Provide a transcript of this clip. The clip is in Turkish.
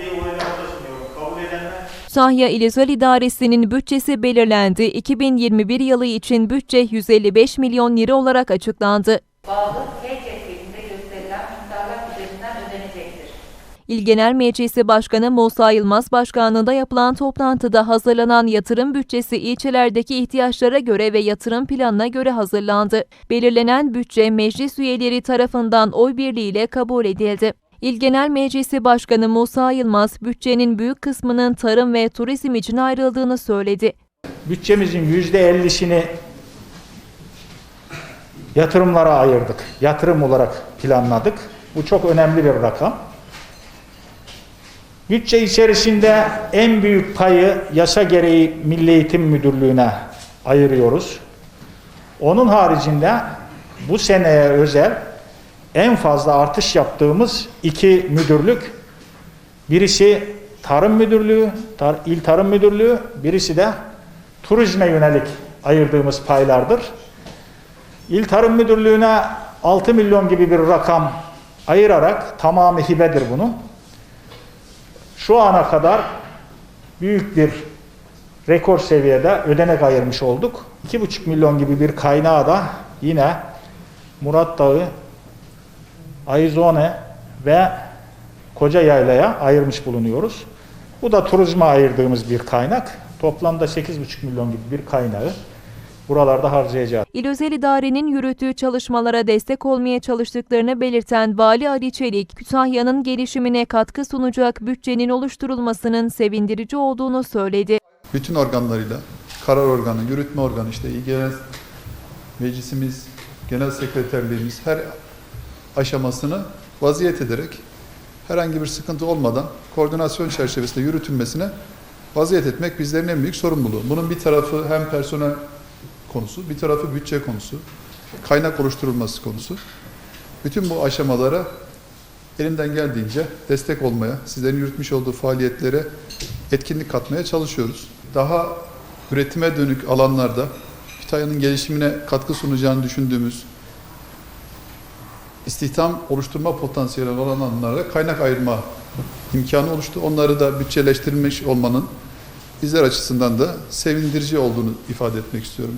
maddeyi oylamada sunuyorum. Kabul edenler Kütahya İl Özel İdaresi'nin bütçesi belirlendi. 2021 yılı için bütçe 155 milyon lira olarak açıklandı. bağlı. İl Genel Meclisi Başkanı Musa Yılmaz Başkanlığında yapılan toplantıda hazırlanan yatırım bütçesi ilçelerdeki ihtiyaçlara göre ve yatırım planına göre hazırlandı. Belirlenen bütçe meclis üyeleri tarafından oy birliğiyle kabul edildi. İl Genel Meclisi Başkanı Musa Yılmaz, bütçenin büyük kısmının tarım ve turizm için ayrıldığını söyledi. bütçemizin yüzde ellisini yatırımlara ayırdık. Yatırım olarak planladık. Bu çok önemli bir rakam. Bütçe içerisinde en büyük payı yasa gereği Milli Eğitim Müdürlüğü'ne ayırıyoruz. Onun haricinde bu seneye özel en fazla artış yaptığımız iki müdürlük Birisi Tarım Müdürlüğü, Tar- İl Tarım Müdürlüğü, birisi de turizme yönelik ayırdığımız paylardır. İl Tarım Müdürlüğü'ne 6 milyon gibi bir rakam ayırarak tamamı hibedir bunun. Şu ana kadar büyük bir rekor seviyede ödenek ayırmış olduk. 2,5 milyon gibi bir kaynağı da yine Murat Dağı, Aizone ve Koca Yayla'ya ayırmış bulunuyoruz. Bu da turizme ayırdığımız bir kaynak. Toplamda 8,5 milyon gibi bir kaynağı buralarda harcayacağız. İl Özel İdare'nin yürüttüğü çalışmalara destek olmaya çalıştıklarını belirten Vali Ali Çelik, Kütahya'nın gelişimine katkı sunacak bütçenin oluşturulmasının sevindirici olduğunu söyledi. bütün organlarıyla, karar organı, yürütme organı, işte il genel meclisimiz, genel sekreterliğimiz her aşamasını vaziyet ederek herhangi bir sıkıntı olmadan koordinasyon çerçevesinde yürütülmesine vaziyet etmek bizlerin en büyük sorumluluğu. Bunun bir tarafı hem personel konusu, bir tarafı bütçe konusu, kaynak oluşturulması konusu. Bütün bu aşamalara elimden geldiğince destek olmaya, sizlerin yürütmüş olduğu faaliyetlere etkinlik katmaya çalışıyoruz. Daha üretime dönük alanlarda Kütahya'nın gelişimine katkı sunacağını düşündüğümüz istihdam oluşturma potansiyeli olan alanlara kaynak ayırma imkanı oluştu. Onları da bütçeleştirilmiş olmanın bizler açısından da sevindirici olduğunu ifade etmek istiyorum.